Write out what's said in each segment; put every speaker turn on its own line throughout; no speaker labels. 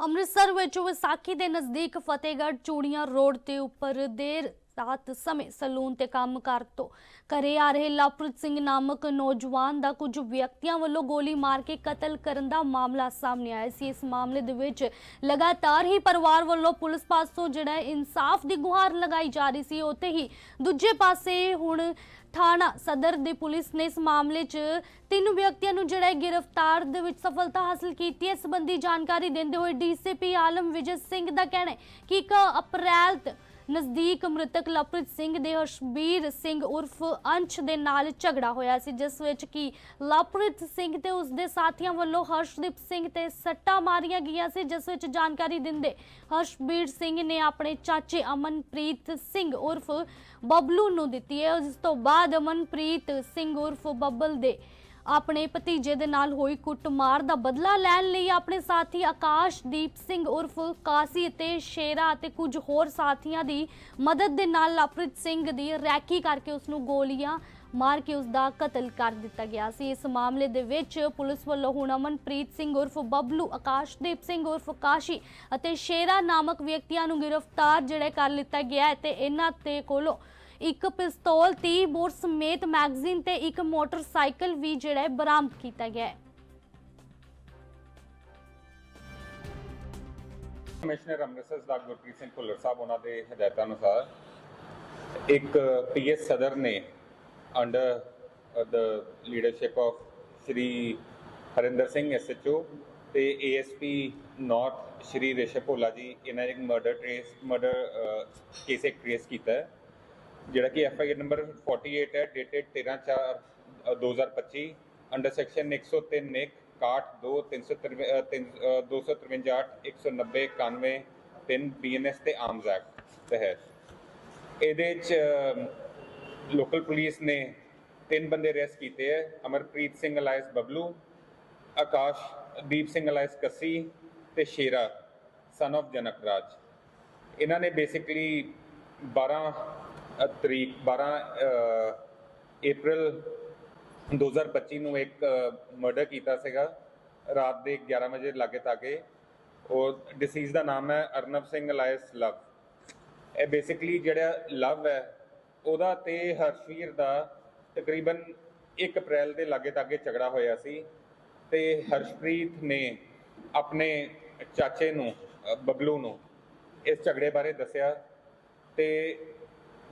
ਅੰਮ੍ਰਿਤਸਰ ਵਿੱਚ ਵਿਸਾਖੀ ਦੇ ਨਜ਼ਦੀਕ ਫਤਿਹਗੜ੍ਹ ਚੂੜੀਆਂ ਰੋਡ ਤੇ ਉੱਪਰ ਦੇਰ ਰਾਤ ਸਮੇਂ ਸਲੂਨ ਤੇ ਕੰਮ ਕਰ ਤੋਂ। ਘਰੇ ਆ ਰਹੇ ਲਵਪ੍ਰੀਤ ਸਿੰਘ ਨਾਮਕ ਨੌਜਵਾਨ ਦਾ ਕੁਝ ਵਿਅਕਤੀਆਂ ਵੱਲੋਂ ਗੋਲੀ ਮਾਰ ਕੇ ਕਤਲ ਕਰਨ ਦਾ ਮਾਮਲਾ ਸਾਹਮਣੇ ਆਇਆ ਸੀ। ਇਸ ਮਾਮਲੇ ਦੇ ਵਿੱਚ ਲਗਾਤਾਰ ਹੀ ਪਰਿਵਾਰ ਵੱਲੋਂ ਪੁਲਿਸ ਪਾਸੋਂ ਜਿਹੜਾ ਇਨਸਾਫ ਦੀ ਗੁਹਾਰ ਲਗਾਈ ਜਾ ਰਹੀ ਸੀ, ਉੱਥੇ ਹੀ ਦੂਜੇ ਪਾਸੇ ਹੁਣ ਥਾਣਾ ਸਦਰ ਦੀ ਪੁਲਿਸ ਨੇ ਇਸ ਮਾਮਲੇ 'ਚ ਤਿੰਨ ਵਿਅਕਤੀਆਂ ਨੂੰ ਜਿਹੜਾ ਗ੍ਰਿਫਤਾਰ ਦੇ ਵਿੱਚ ਸਫਲਤਾ ਹਾਸਲ ਕੀਤੀ। ਹੈ ਇਸ ਸੰਬੰਧੀ ਜਾਣਕਾਰੀ ਦਿੰਦੇ ਹੋਏ ਡੀਸੀਪੀ ਆਲਮ ਵਿਜੇ ਸਿੰਘ ਦਾ ਕਹਿਣਾ ਹੈ ਕਿ 1 ਅਪ੍ਰੈਲ ਨਜ਼ਦੀਕ ਮ੍ਰਿਤਕ ਲਵਪ੍ਰੀਤ ਸਿੰਘ ਦੇ ਹਰਸ਼ਬੀਰ ਸਿੰਘ ਉਰਫ ਅੰਸ਼ ਦੇ ਨਾਲ ਝਗੜਾ ਹੋਇਆ ਸੀ, ਜਿਸ ਵਿੱਚ ਕਿ ਲਵਪ੍ਰੀਤ ਸਿੰਘ ਤੇ ਉਸ ਦੇ ਸਾਥੀਆਂ ਵੱਲੋਂ ਹਰਸ਼ਦੀਪ ਸਿੰਘ ਤੇ ਸੱਟਾਂ ਮਾਰੀਆਂ ਗਈਆਂ ਸੀ, ਜਿਸ ਵਿੱਚ ਜਾਣਕਾਰੀ ਦਿੰਦੇ ਹਰਸ਼ਬੀਰ ਸਿੰਘ ਨੇ ਆਪਣੇ ਚਾਚੇ ਅਮਨਪ੍ਰੀਤ ਸਿੰਘ ਉਰਫ ਬਬਲੂ ਨੂੰ ਦਿੱਤੀ ਹੈ। ਉਸ ਤੋਂ ਬਾਅਦ ਅਮਨਪ੍ਰੀਤ ਸਿੰਘ ਉਰਫ ਬੱਬਲ ਦੇ ਆਪਣੇ ਭਤੀਜੇ ਦੇ ਨਾਲ ਹੋਈ ਕੁੱਟਮਾਰ ਦਾ ਬਦਲਾ ਲੈਣ ਲਈ ਆਪਣੇ ਸਾਥੀ ਆਕਾਸ਼ਦੀਪ ਸਿੰਘ ਉਰਫ ਕਾਸੀ ਅਤੇ ਸ਼ੇਰਾ ਅਤੇ ਕੁਝ ਹੋਰ ਸਾਥੀਆਂ ਦੀ ਮਦਦ ਦੇ ਨਾਲ ਲਵਪ੍ਰੀਤ ਸਿੰਘ ਦੀ ਰੈਕੀ ਕਰਕੇ ਉਸ ਨੂੰ ਗੋਲੀਆਂ ਮਾਰ ਕੇ ਉਸ ਦਾ ਕਤਲ ਕਰ ਦਿੱਤਾ ਗਿਆ ਸੀ। ਇਸ ਮਾਮਲੇ ਦੇ ਵਿੱਚ ਪੁਲਿਸ ਵੱਲੋਂ ਹੁਣ ਅਮਨਪ੍ਰੀਤ ਸਿੰਘ ਉਰਫ ਬਬਲੂ, ਆਕਾਸ਼ਦੀਪ ਸਿੰਘ ਉਰਫ ਕਾਸ਼ੀ ਅਤੇ ਸ਼ੇਰਾ ਨਾਮਕ ਵਿਅਕਤੀਆਂ ਨੂੰ ਗ੍ਰਿਫਤਾਰ ਜਿਹੜਾ ਕਰ ਲਿੱਤਾ ਗਿਆ ਹੈ ਤੇ ਇਹਨਾਂ ਤੇ ਕੋਲੋਂ ਇੱਕ ਪਿਸਤੌਲ 30 ਬੋਰ ਸਮੇਤ ਮੈਗਜ਼ੀਨ ਤੇ ਇੱਕ ਮੋਟਰਸਾਈਕਲ ਵੀ ਜਿਹੜਾ ਬਰਾਮਦ ਕੀਤਾ ਗਿਆ ਹੈ।
ਕਮਿਸ਼ਨਰ ਅੰਮ੍ਰਿਤਸਰ ਦਾ ਗੁਰਪ੍ਰੀਤ ਸਿੰਘ ਭੁੱਲਰ ਸਾਹਿਬ, ਉਹਨਾਂ ਦੇ ਹਦਾਇਤਾਂ ਅਨੁਸਾਰ ਇੱਕ ਪੀਐਸ ਸਦਰ ਨੇ under the leadership of Shri Harinder Singh SHO ਤੇ ਏਐਸਪੀ ਨਾਰਥ ਸ਼੍ਰੀ ਰੇਸ਼ਮ ਭੋਲਾ ਜੀ, ਇਹਨਾਂ ਨੇ ਇੱਕ ਮਰਡਰ ਟ੍ਰੇਸ ਮਰਡਰ ਕੇਸ ਇੱਕ ਟ੍ਰੇਸ ਕੀਤਾ ਹੈ। ਜਿਹੜਾ ਕਿ ਐਫ ਆਈ ਆਰ ਨੰਬਰ 48 ਹੈ ਡੇਟਡ 13 4 2025 ਅੰਡਰ ਸੈਕਸ਼ਨ 103 ਨਿਕ 62 353 253 190 91 3 ਬੀਐਨਐਸ ਤੇ ਆਰਮਸ ਐਕਟ ਤਹਿਤ। ਇਹਦੇ ਚ ਲੋਕਲ ਪੁਲਿਸ ਨੇ ਤਿੰਨ ਬੰਦੇ ਅਰੈਸਟ ਕੀਤੇ ਹੈ, ਅਮਰਪ੍ਰੀਤ ਸਿੰਘ ਅਲਾਇਸ ਬਬਲੂ, ਆਕਾਸ਼ ਦੀਪ ਸਿੰਘ ਅਲਾਇਸ ਕੱਸੀ ਤੇ ਸ਼ੇਰਾ ਸਨ of ਜਨਕ ਰਾਜ। ਇਹਨਾਂ ਨੇ ਬੇਸਿਕਲੀ 12 ਤਰੀਕ 12 ਅ, ਅਪ੍ਰੈਲ 2025 ਨੂੰ ਇੱਕ ਮਰਡਰ ਕੀਤਾ ਸੀਗਾ। ਰਾਤ ਦੇ 11 ਵਜੇ ਲਾਗੇ ਤਾਗੇ। ਔਰ ਡਿਸੀਜ਼ ਦਾ ਨਾਮ ਹੈ ਅਰਨਵ ਸਿੰਘ ਅਲਾਇਸ ਲਵ। ਇਹ ਬੇਸਿਕਲੀ ਜਿਹੜਾ ਲਵ ਹੈ ਉਹਦਾ ਤੇ ਹਰਸ਼ਵੀਰ ਦਾ ਤਕਰੀਬਨ 1 ਅਪ੍ਰੈਲ ਦੇ ਲਾਗੇ ਤਾਗੇ ਝਗੜਾ ਹੋਇਆ ਸੀ। ਤੇ ਹਰਸ਼ਪ੍ਰੀਤ ਨੇ ਆਪਣੇ ਚਾਚੇ ਨੂੰ ਬਬਲੂ ਨੂੰ ਇਸ ਝਗੜੇ ਬਾਰੇ ਦੱਸਿਆ। ਤੇ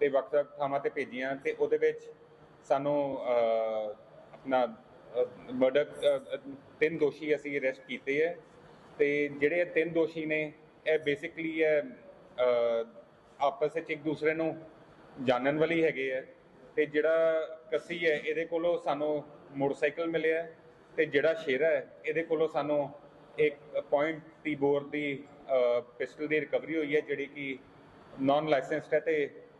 ਤੇ ਵੱਖ-ਵੱਖ ਥਾਵਾਂ ਤੇ ਭੇਜੀਆਂ ਤੇ ਉਹਦੇ ਵਿੱਚ ਸਾਨੂੰ ਆਪਣਾ ਮਰਡਰ ਤਿੰਨ ਦੋਸ਼ੀ ਅਸੀਂ ਅਰੈਸਟ ਕੀਤੇ ਹੈ ਤੇ ਜਿਹੜੇ ਇਹ ਤਿੰਨ ਦੋਸ਼ੀ ਨੇ, ਇਹ ਬੇਸਿਕਲੀ ਇਹ ਆਪਸ ਵਿੱਚ ਇੱਕ ਦੂਸਰੇ ਨੂੰ ਜਾਣਨ ਵਾਲੀ ਹੈਗੇ ਹੈ ਤੇ ਜਿਹੜਾ ਕੱਸੀ ਹੈ ਇਹਦੇ ਕੋਲੋਂ ਸਾਨੂੰ ਮੋਟਰਸਾਈਕਲ ਮਿਲਿਆ ਹੈ ਤੇ ਜਿਹੜਾ ਸ਼ੇਰਾ ਹੈ ਇਹਦੇ ਕੋਲੋਂ ਸਾਨੂੰ ਇੱਕ ਪੁਆਇੰਟ ਦੀ ਬੋਰ ਦੀ ਪਿਸਟਲ ਦੀ ਰਿਕਵਰੀ ਹੋਈ ਹੈ ਜਿਹੜੀ ਕਿ ਨਾਨ ਲਾਇਸੈਂਸਡ ਹੈ ਤੇ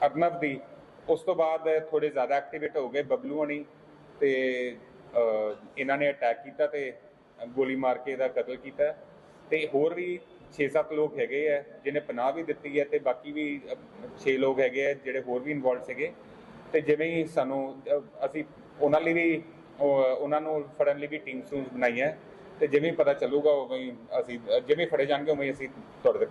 ਅਰਨਵ ਦੀ। ਉਸ ਤੋਂ ਬਾਅਦ ਥੋੜੇ ਜ਼ਿਆਦਾ ਐਕਟੀਵੇਟ ਹੋ ਗਏ ਬਬਲੂ ਹਣੀ ਤੇ ਇਹਨਾਂ ਨੇ ਅਟੈਕ ਕੀਤਾ ਤੇ ਗੋਲੀ ਮਾਰ ਕੇ ਇਹਦਾ ਕਤਲ ਕੀਤਾ। ਤੇ ਹੋਰ ਵੀ 6-7 ਲੋਕ ਹੈਗੇ ਆ, ਜਿਹਨੇ ਪਨਾਹ ਵੀ ਦਿੱਤੀ ਹੈ ਤੇ ਬਾਕੀ ਵੀ 6 ਲੋਕ ਹੈਗੇ ਆ ਜਿਹੜੇ ਹੋਰ ਵੀ ਇਨਵੋਲਡ ਸੀਗੇ। ਤੇ ਜਿਵੇਂ ਹੀ ਸਾਨੂੰ ਅਸੀਂ ਉਹਨਾਂ ਲਈ ਵੀ ਉਹਨਾਂ ਨੂੰ ਫੜਨ ਲਈ ਵੀ ਟੀਮ ਸੂਸ ਬਣਾਈਆਂ। ਹੈ ਤੇ ਜਿਵੇਂ ਪਤਾ ਚੱਲੂਗਾ, ਉਵੇਂ ਹੀ ਅਸੀਂ, ਜਿਵੇਂ ਫੜੇ ਜਾਣਗੇ, ਉਵੇਂ ਹੀ ਅਸੀਂ ਤੁਹਾਡੇ